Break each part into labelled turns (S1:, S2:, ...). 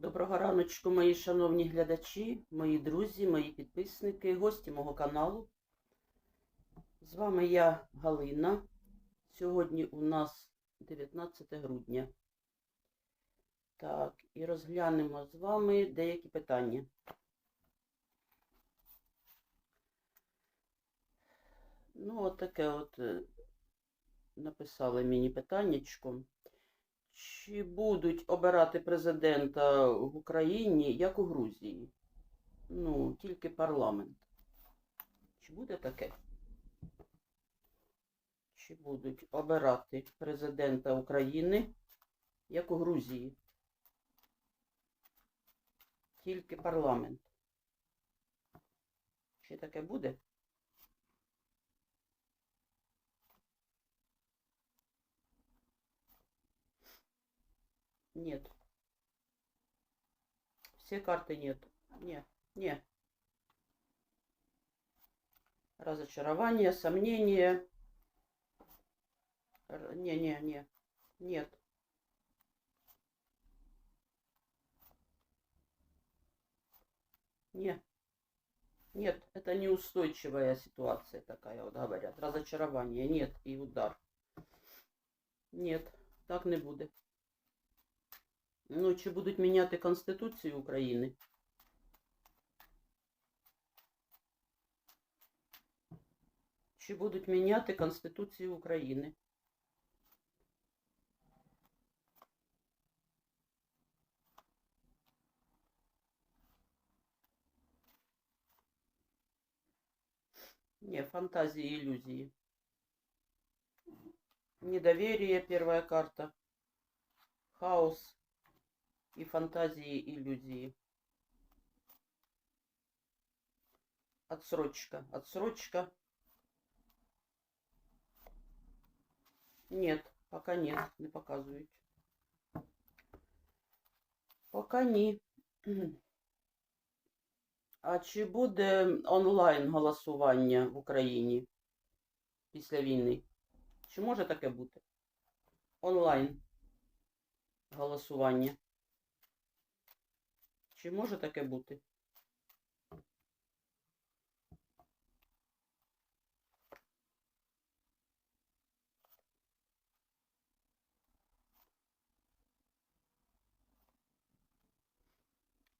S1: Доброго раночку, мої шановні глядачі, мої друзі, мої підписники, гості мого каналу. З вами я Галина. Сьогодні у нас 19 грудня. Так, і розглянемо з вами деякі питання. Ну, от таке от е, написали мені питаннячко. Чи будуть обирати президента в Україні, як у Грузії? Ну, тільки парламент. Чи буде таке? Чи будуть обирати президента України, як у Грузії? Тільки парламент. Чи таке буде? Нет. Все карты нет. Не, не. Разочарование, сомнение. Не, не, не. Нет. Не. Нет, это неустойчивая ситуация такая, вот говорят. Разочарование, нет, и удар. Нет, так не буде. Ну, чи будуть міняти Конституцію України? Чи будуть міняти Конституцію України? Не, фантазии, иллюзии. Недоверие, первая карта. Хаос и фантазии, иллюзии. Отсрочка, отсрочка. Нет, пока нет, не показують. Пока ні. А чи буде онлайн голосування в Україні після війни? Чи може таке бути? Онлайн голосування. Чи може таке бути?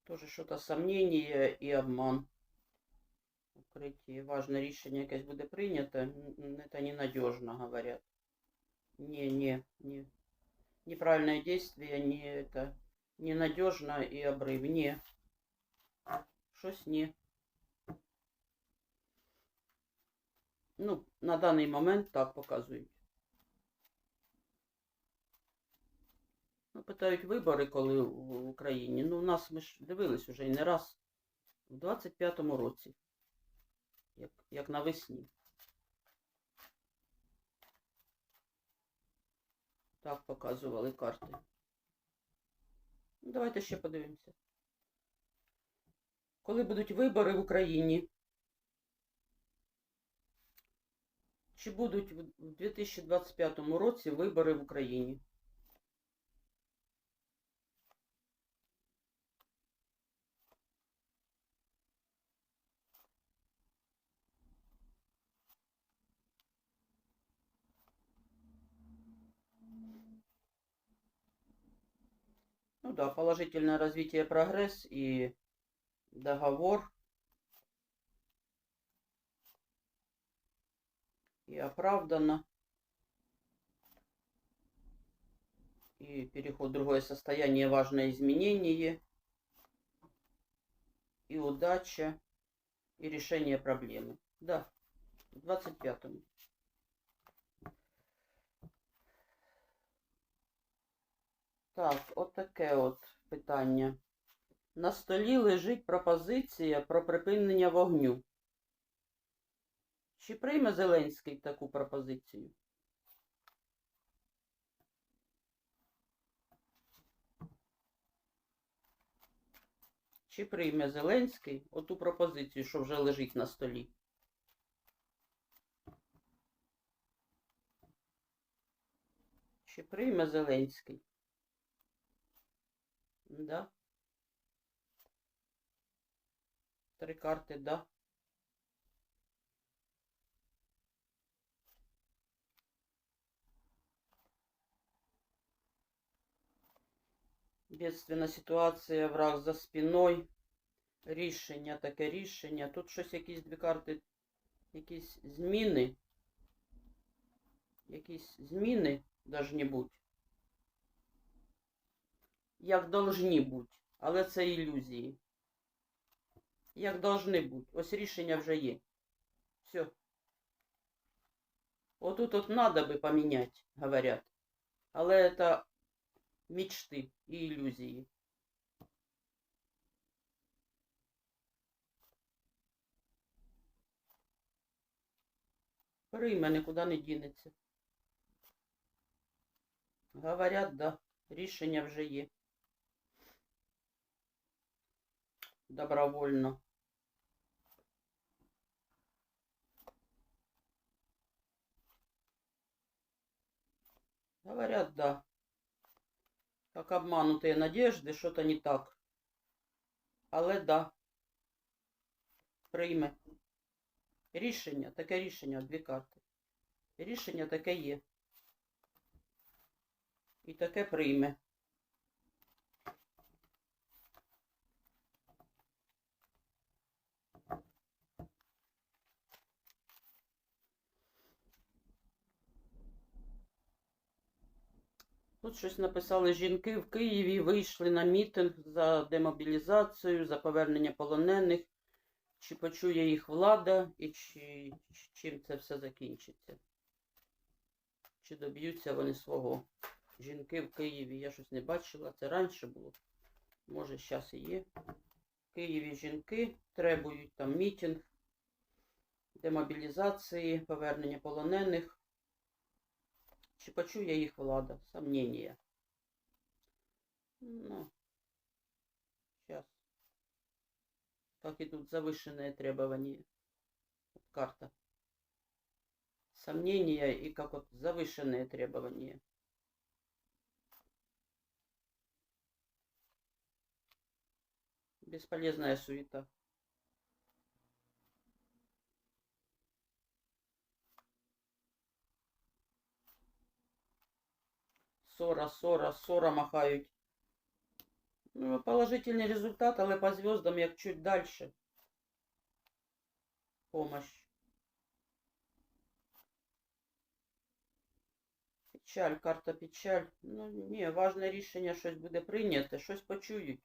S1: Тоже что-то сомнение и обман. Укриття. Важне рішення якесь буде прийнято. н- Це ненадежно, говорят. Не, не, не. Неправильное действие, не это. Ненадежно и обрыв. Не. Щось не. Ну, на даний момент так показують. Ну, питають вибори, коли в Україні. Ну, у нас ми ж дивились уже і не раз. В 25-му році. Як, як навесні. Так показували карти. Ну, давайте ще подивимося. Коли будуть вибори в Україні? Чи будуть в 2025 році вибори в Україні? Да, положительное развитие, прогресс и договор. И оправдано. И переход в другое состояние, важное изменение. И удача. И решение проблемы. Да, в 25-м. Так, от таке от питання. На столі лежить пропозиція про припинення вогню. Чи прийме Зеленський таку пропозицію? Чи прийме Зеленський оту пропозицію, що вже лежить на столі? Чи прийме Зеленський? Да. Три карти, да. Бедственна ситуація, враг за спиною. Рішення, таке рішення. Тут щось якісь дві карти, якісь зміни. Якісь зміни должні бути. Як должні бути. Але це ілюзії. Як должны бути. Ось рішення вже є. Все. Отут от надо би поміняти, говорять. Але це мечти і ілюзії. Прийме нікуди не дінеться. Говорять, да, рішення вже є. Добровольно. Говорят, да. Как обманутые надежды, что-то не так. Але да. Прийме. Рішення, таке рішення, дві карти. Рішення таке є. І таке прийме. Тут щось написали жінки в Києві вийшли на мітинг за демобілізацію, за повернення полонених. Чи почує їх влада і чи, чи- чим це все закінчиться? Чи доб'ються вони свого? Жінки в Києві, я щось не бачила, це раніше було. Може, зараз і є. В Києві жінки требують там мітинг, демобілізації, повернення полонених. Чи почує їх влада? Сомнения. Ну, сейчас. Как идут завышенные требования. Вот карта. Сомнения и как вот завышенные требования. Бесполезная суета. Ссора, ссора, ссора махають. Ну, положительний результат, але по звездам як чуть дальше. Помощь. Печаль, карта печаль. Ну, ні, важне рішення щось буде прийняте, щось почують.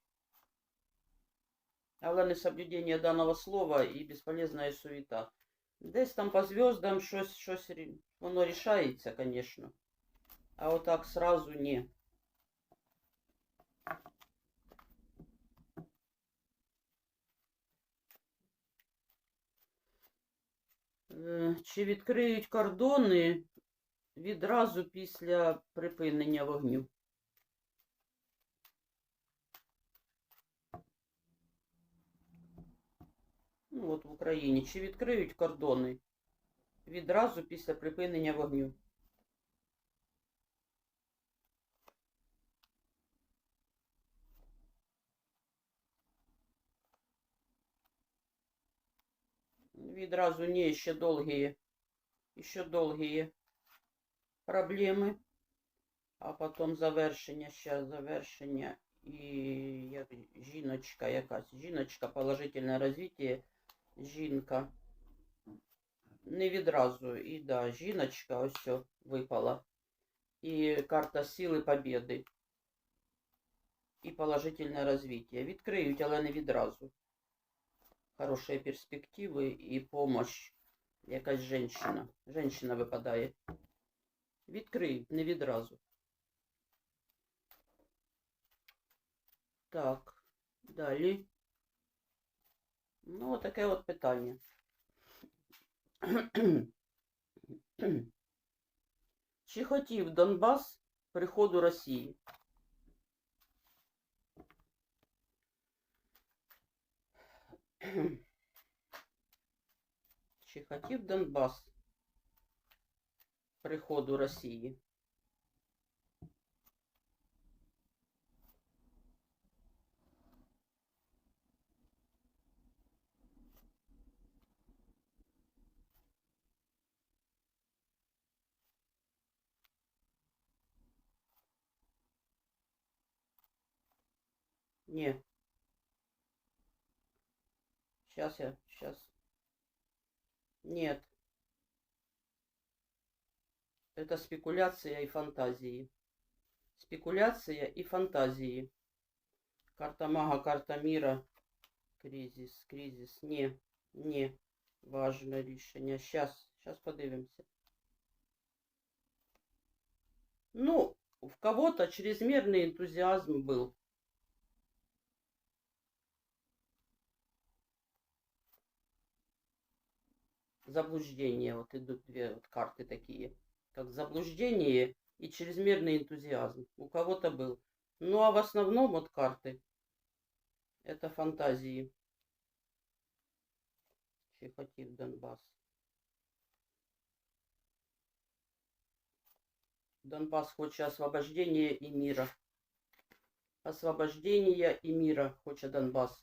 S1: Але не соблюдення даного слова і безполезна суета. Десь там по звездам щось, щось, рі- воно рішається, конечно. А вот так сразу не. Е, Чи відкриють кордони відразу після припинення вогню? Ну, от в Україні. Чи відкриють кордони відразу після припинення вогню? Відразу не, ще довгі, ще довгі проблеми. А потім завершення, ще завершення і як жіночка якась. Жіночка, положительне розвиття, жінка. Не відразу. І да, жіночка ось все випала. І карта сили побєди. І положительне розвиття. Відкриють, але не відразу. Хорошие перспективи і помощь. Якась женщина. Женщина випадає. Відкриють, не відразу. Так, далі. Ну, таке от питання. Чи хотів Донбас приходу Росії? Чи хотів Донбас приходу России? Нет. Сейчас я, сейчас. Нет. Это спекуляция и фантазии. Спекуляция и фантазии. Карта мага, карта мира. Кризис, кризис. Не, не. Важне рішення. Сейчас, сейчас подивимося. Ну, в кого-то чрезмерный энтузиазм был. Заблуждение. Вот идут две вот карты такие. Как заблуждение и чрезмерный энтузиазм. У кого-то был. Ну, а в основном вот карты. Это фантазии. Чехотив Донбасс. Донбасс хочет освобождения и мира. Освобождения и мира хочет Донбасс.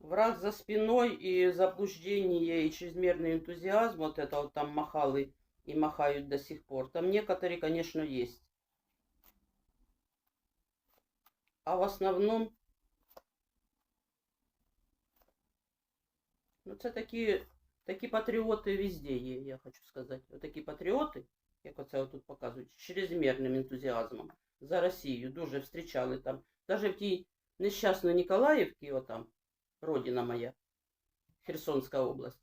S1: Враг за спиной и заблуждение и чрезмерный энтузиазм, вот это вот там махалы и махают до сих пор. Там некоторые, конечно, есть. А в основном, ну це такі, такі патріоти везде є, я хочу сказати. От такі патріоти, як оце тут показують, з чрезмірним ентузіазмом за Росію дуже встрічали там. Даже в тій нещасної Ніколаївці, отам, родина моя, Херсонська область.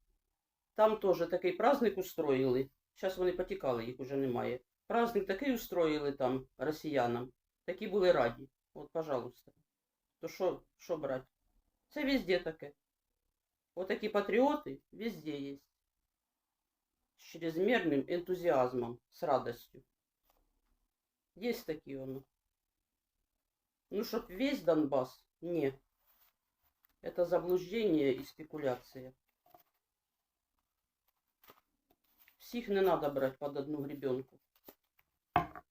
S1: Там теж такий праздник устроїли. Зараз вони потікали, їх уже немає. Праздник такий устроїли там росіянам. Такі були раді. От, пожалуйста. То що, що брати? Це везде таке. Вот такие патриоты везде есть. С чрезмерным энтузиазмом, с радостью. Есть такие он. Ну, чтоб весь Донбасс? Не. Это заблуждение и спекуляция. Всіх не надо брать под одну гребенку.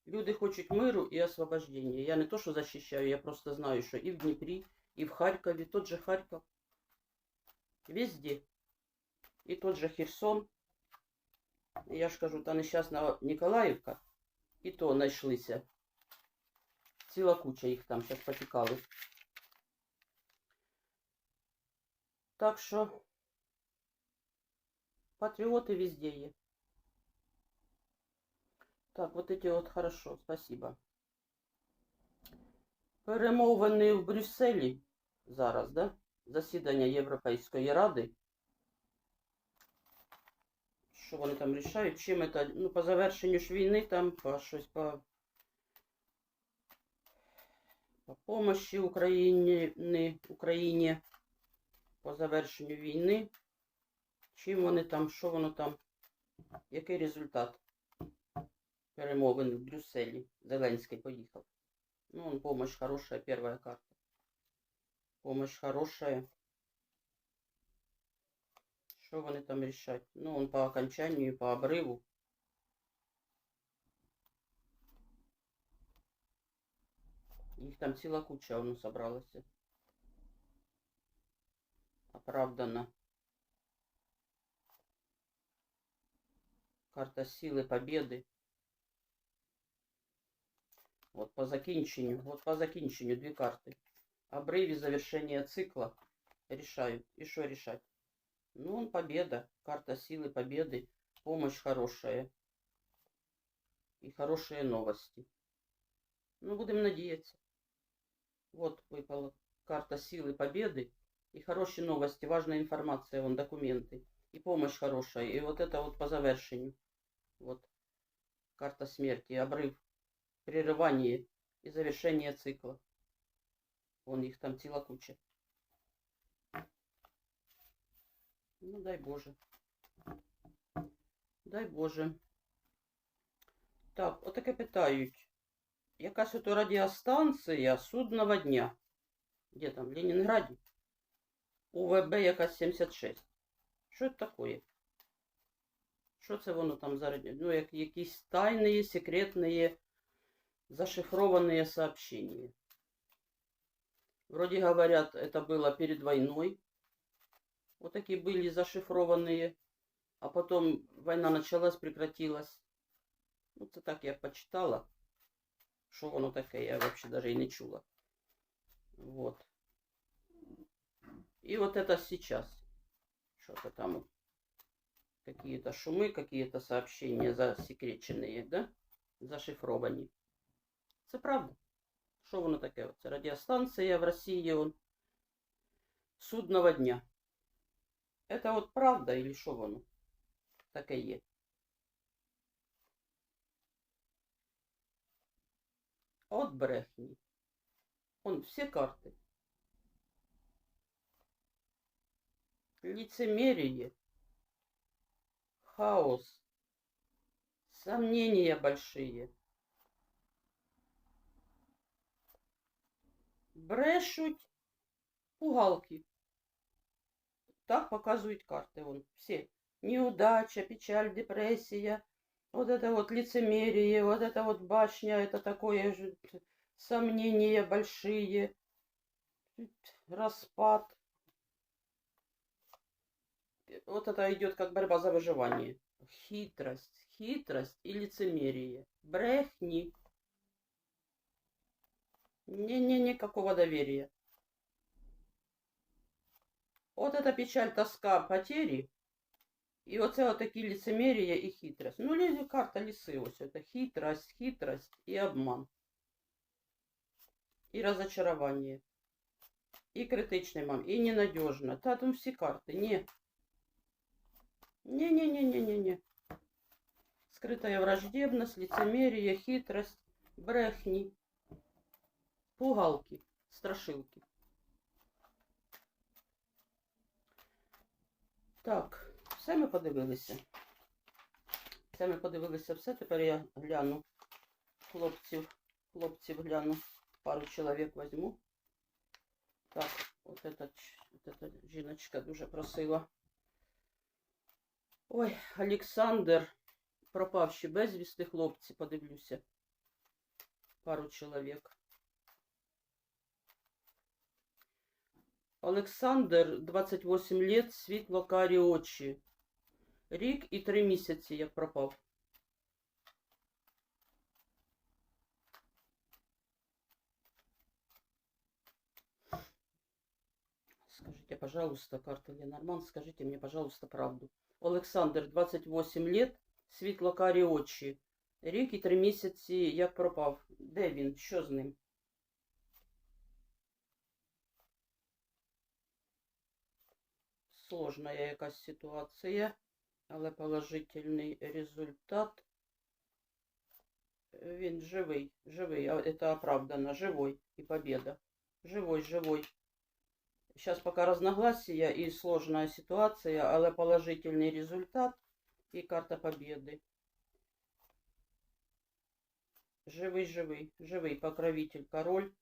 S1: Люди хочуть миру і освобождения. Я не то, що защищаю, я просто знаю, що і в Дніпрі, і в Харкові, тот же Харков, везде. І тот же Херсон. Я ж кажу, та нещасна Ніколаївка, і то знайшлися. Ціла куча їх там зараз потікали. Так що патриоты везде є. Так, вот эти вот хорошо, спасибо. Перемовини в Брюсселі зараз, да? Засідання Європейської Ради. Що вони там рішають? Чим це? Ну, по завершенню ж війни там, по щось по, по помощі Україні, Україні по завершенню війни. Чим вони там, що воно там, який результат перемовин в Брюсселі? Зеленський поїхав. Ну, он, помощь хорошая, первая карта. Помощь хорошая. Що вони там рішать? Ну, он по окончанию, по обрыву. Їх там ціла куча воно собралася. Оправдано. Карта силы, победы. Вот по закінченню, вот по закінченню дві карти. Обрыве завершения цикла решают. И что решать? Ну, он победа. Карта силы победы. Помощь хорошая. И хорошие новости. Ну, будем надеяться. Вот выпала карта силы победы. И хорошие новости. Важная информация, вон документы. И помощь хорошая. И вот это вот по завершению. Вот. Карта смерти. Обрыв. Прерывание и завершение цикла. Вон їх там ціла куча. Ну, дай Боже. Дай Боже. Так, отаке питають. Якась ото радіостанція судного дня. Де там? В Ленінграді? УВБ якась 76. Що це таке? Що це воно там за раді- Ну, як якісь тайні, секретні, зашифрованные сообщения. Вроде говорят, это было перед войной. Вот такие были зашифрованные. А потом война началась, прекратилась. Ну, це так я почитала. Що воно таке, я вообще даже і не чула. Вот. И вот это сейчас. Что-то там какие-то шумы, какие-то сообщения засекреченные, да? Зашифровані. Це правда. Що воно таке? Це радіостанція в Росії он, судного дня. Это от правда или що воно таке є? От брехні. Он всі карти. Лицемерие. Хаос. Сомнения большие. Брешуть пугалки. Так показывают карты. Вон, все. Неудача, печаль, депрессия. Вот это вот лицемерие, вот это вот башня, это такое же сомнения большие. Распад Вот это идет как борьба за выживание. Хитрость, хитрость и лицемерие. Брехни. Не-не, никакого доверия. Вот это печаль, тоска, потери. І оце отакі лицемерія і хитрость. Ну, лі- карта ліси ось. Это хитрость, хитрость і обман. І розочарування. І критичний мам, і ненадежно. Та там всі карти. Ні. Не-не-не-не-не-не. Скрытая враждебность, лицемерие, хитрость, брехни, пугалки, страшилки. Так, все ми подивилися. Все ми подивилися все. Тепер я гляну хлопців. Хлопців гляну. Пару чоловік возьму. Так, от эта, ч- от эта жіночка дуже просила. Ой, Олександр, пропавші безвісти хлопці, подивлюся. Пару чоловік. Олександр, 28 лет, світло карі очі. Рік і три місяці, як пропав. Скажите, пожалуйста, карта Ленорман, скажите мне, пожалуйста, правду. Олександр, 28 лет, світло карі очі. Рік і три місяці, як пропав. Де він? Що з ним? Сложна якась ситуація, але положительний результат. Він живий, живий, а это оправдано, живой и победа. Живой, живой. Сейчас пока разногласия и сложная ситуация, але положительный результат и карта победы. Живый, живый, живый покровитель, король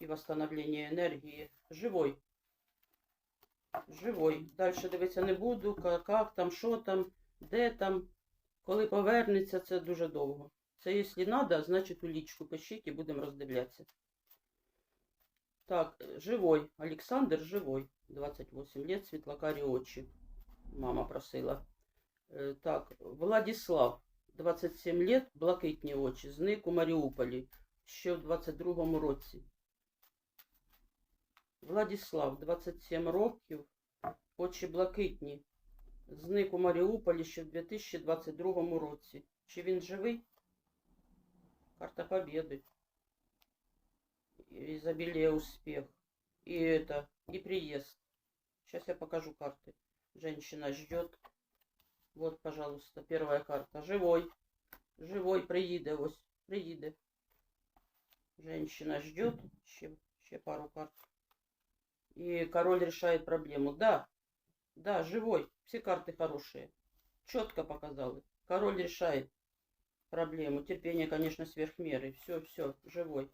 S1: и восстановление энергии. Живой. Живой. Дальше дивитися не буду, ка- як там, що там, де там. Коли повернеться, це дуже довго. Це якщо треба, значить у лічку пишіть і будемо роздивлятися. Так, э, живой. Олександр живой. 28 лет, світлокарі очі. Мама просила. Е, Так, Владислав, 27 лет, блакитні очі. Зник у Маріуполі ще в 22-му році. Владислав, 27 років, очі блакитні. Зник у Маріуполі ще в 2022 році. Чи він живий? Карта Победы. Изобилие успех. И это, и приезд. Сейчас я покажу карты. Женщина ждет. Вот, пожалуйста, первая карта. Живой. Живой, приїде ось. Приїде. Женщина ждет. Ще, ще пару карт. И король решает проблему. Да, да, живой. Все карты хорошие. Четко показали. Король решает проблему. Терпение, конечно, сверх меры. Все, все, живой.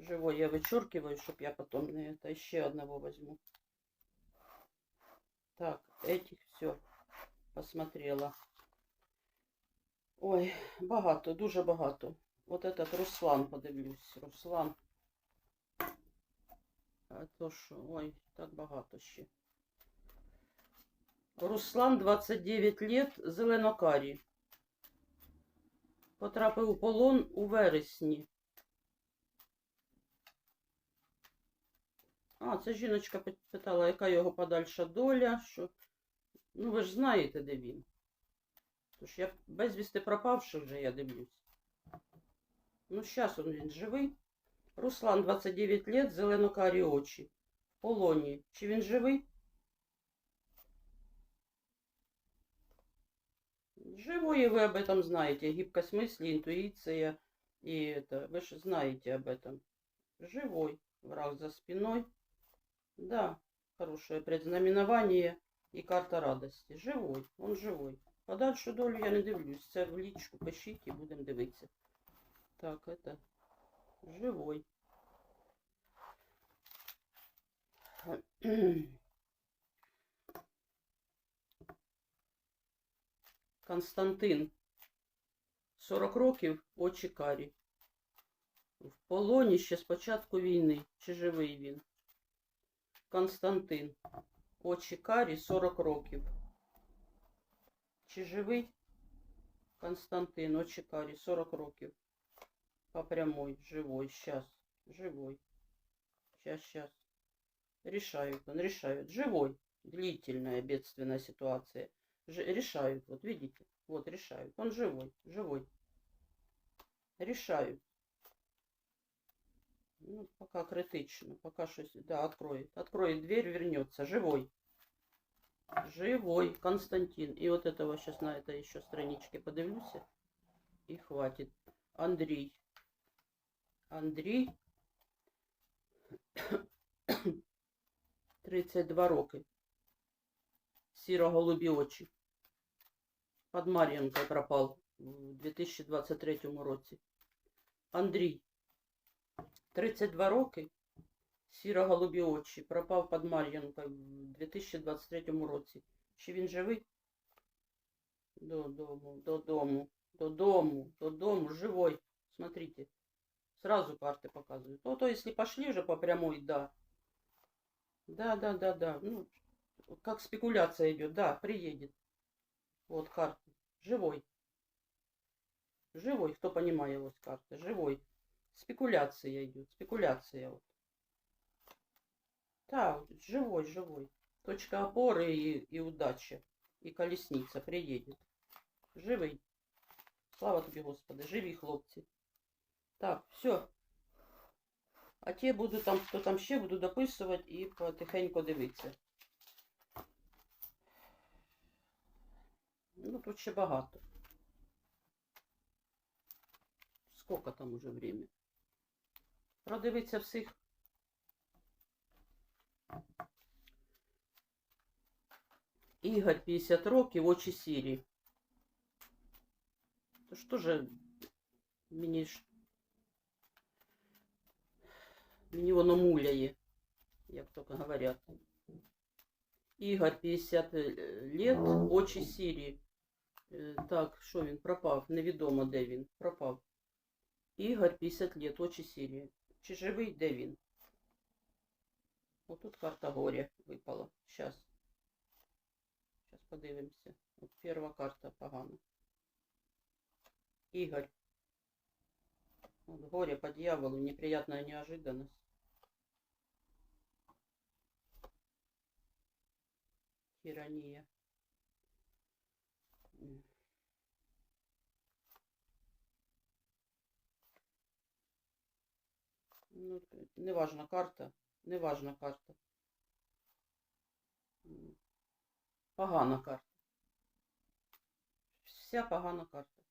S1: Живой я вычеркиваю, чтобы я потом на это еще одного возьму. Так, этих все посмотрела. Ой, багато, дуже багато. Вот этот Руслан, подивлюсь. Руслан. А то що, ой, так багато ще. Руслан, 29 лет, зеленокарі. Потрапив у полон у вересні. А, це жіночка пи- питала, яка його подальша доля, що. Ну, ви ж знаєте, де він. Тож я безвісти пропавший вже, я дивлюсь. Ну, зараз он він живий. Руслан, 29 лет, зелено-карі очі. В полоні. Чи він живий? Живой, и вы об этом знаете. Гибкость мысли, интуиция. И это, вы же знаете об этом. Живой. Враг за спиной. Да, хорошее предзнаменование и карта радости. Живой, он живой. Подальшу долю я не дивлюсь. Це в лічку пишіть і будемо дивитися. Так, это живой. Константин. 40 років, очі карі. В полоні ще з початку війни. Чи живий він? Константин. Очі карі, 40 років. Чи живий? Константин, очі карі, 40 років. По прямой, живой, сейчас. Живой. Сейчас, сейчас. Решают, он решают. Живой. Длительная бедственная ситуация. Ж- решают, вот видите? Вот решают. Он живой, живой. Решают. Ну, пока критично, пока что, да, откроет. Откроет дверь, вернется. Живой. Живой, Константин. И вот этого сейчас на этой еще страничке подивлюсь. И хватит. Андрей. Андрій. 32 роки. Сіро-голубі очі. Под Мар'їнкою пропав у 2023 році. Андрій. 32 роки. Сіро-голубі очі. Пропав під Мар'їнкою в 2023 році. Чи він живий? Додому, додому, додому, додому, живой. Смотрите. Сразу карты показывают. Ну, то если пошли уже по прямой, да. Да, да, да, да. Ну, как спекуляция идет, да, приедет. Вот карты. Живой. Живой, кто понимает вот карты. Живой. Спекуляция идет. Спекуляция вот. Да, вот живой, живой. Точка опоры и, и удача. И колесница приедет. Живий. Слава тобі, Господи, живі хлопці. Так, все. А ті буду там, хто там ще буду дописувати і потихеньку дивитися. Ну, тут ще багато. Скільки там уже время? Продивитися всіх. Ігор 50 років, очі сірі. То що же мені ж Мені воно муляє, як тільки говорять. Ігор 50 лет, очі сірі. Е, Так, що він пропав? Невідомо, де він. Пропав. Ігор 50 лет, очі сірі. Чи живий, де він? Отут карта горя випала. Щас. Щас подивимося. От перша карта погана. Ігор. Вот горе по дьяволу, неприятная неожиданность. Тирания. Ну, неважна карта, неважна карта. Погана карта. Вся погана карта.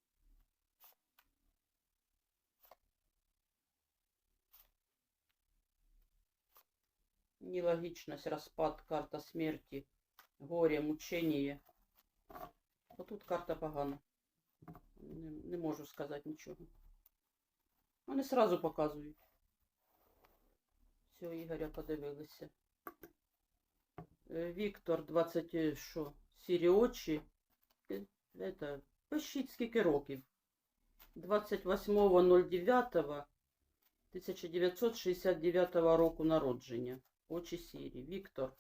S1: Нелогичность, распад, карта смерти, горе, мучение. Вот тут карта погана. Не, не можу сказати нічого. Вони сразу показують. Все, Ігоря подивилися. Е, Віктор, 20, е, що, сірі очі. Е, Это, пишіть скільки років. 28.09.1969 року народження. Очі сірі. Віктор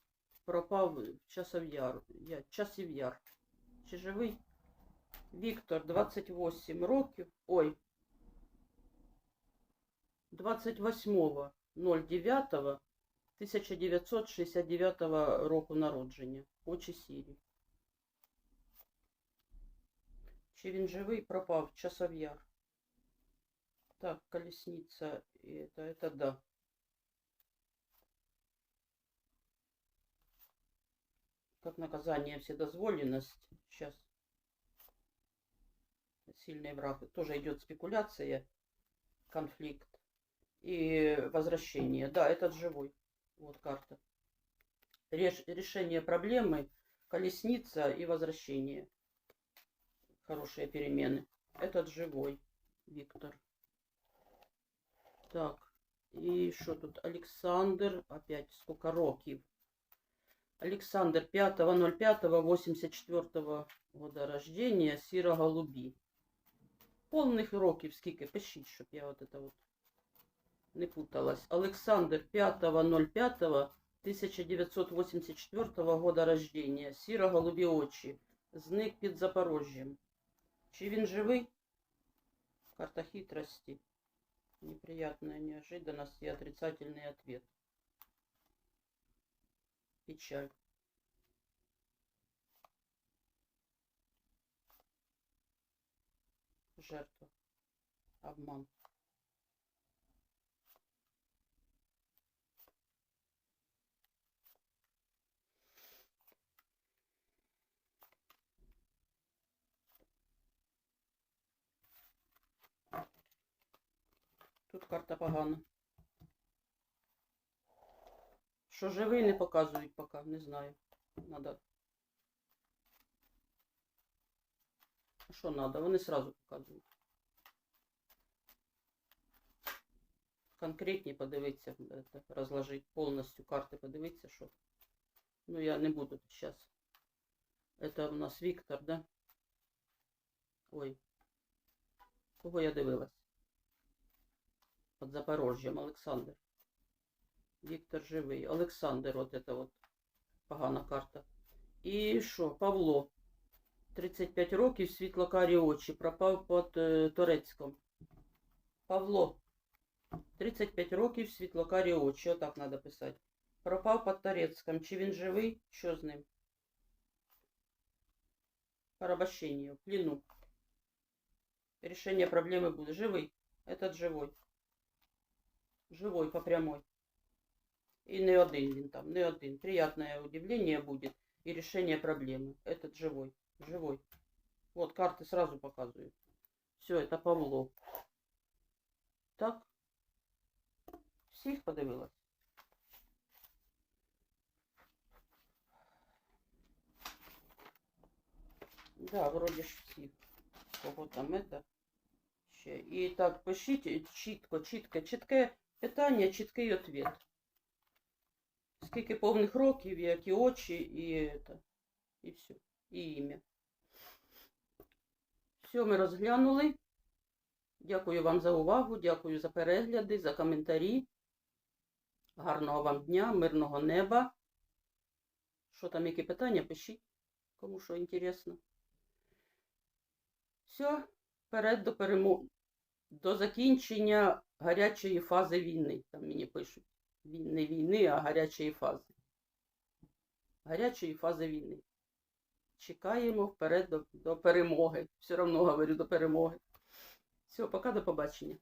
S1: пропав в часов яр, я, часів яр. Чи живий? Віктор, 28 років. Ой. 28.09 1969 року народження. Очі сірі. Чи він живий? Пропав. Часов'яр. Так, колесница. и Это, это да. Как наказание вседозволенность. Сейчас. Сильный враг. Тоже идет спекуляция, конфликт и возвращение. Да, этот живой. Вот карта. Реш- решение проблемы, колесница и возвращение. Хорошие перемены. Этот живой. Виктор. Так. И что тут? Александр. Опять сколько років. Александр 5.05.84 года рождения. Сіро голубі. Повних років скільки? Пишіть, щоб я от это вот не путалась. Олександр 5.05.1984 года рождения. Сіро голубі очі. Зник під Запорожжям. Чи він живий? Карта хитрости. Неприятная неожиданность и отрицательный ответ. Печаль. Жертва. Обман. Тут карта погана. Що живий не показують поки, не знаю. Надо. А Що надо? Вони сразу показують. Конкретні подивитися, это, розложити повністю карти, подивитися, що. Ну, я не буду зараз. Это у нас Віктор, да? Ой. Кого я дивилась? Под Запорожжям, Олександр. Віктор живий. Олександр, от это от погана карта. І що? Павло. 35 років, світло-карі очі. Пропав під е, Торецьком. Павло. 35 років, світло-карі очі. Отак треба писати. Пропав під Торецьком. Чи він живий? Що з ним? Порабощение, в плену. Решение проблемы будет. Живый. Этот живой. Живой по прямой. И не один він там, не один. Приятное удивление будет и решение проблемы. Этот живой. Живой. Вот карты сразу показывают. Все, это Павло. Так. Всіх подивилась. Да, вроде ж всіх. Кого там это ще. І так, пишіть чітко, чітко, чітке питання, чіткий ответ. Скільки повних років, які очі, і это, і все. І ім'я. Все, ми розглянули. Дякую вам за увагу, дякую за перегляди, за коментарі. Гарного вам дня, мирного неба. Що там, які питання, пишіть, кому що інтересно. Все, вперед до перемоги. До закінчення гарячої фази війни. Там мені пишуть. Не війни, а гарячої фази. Гарячої фази війни. Чекаємо вперед до, до перемоги. Все одно говорю до перемоги. Все, пока, до побачення.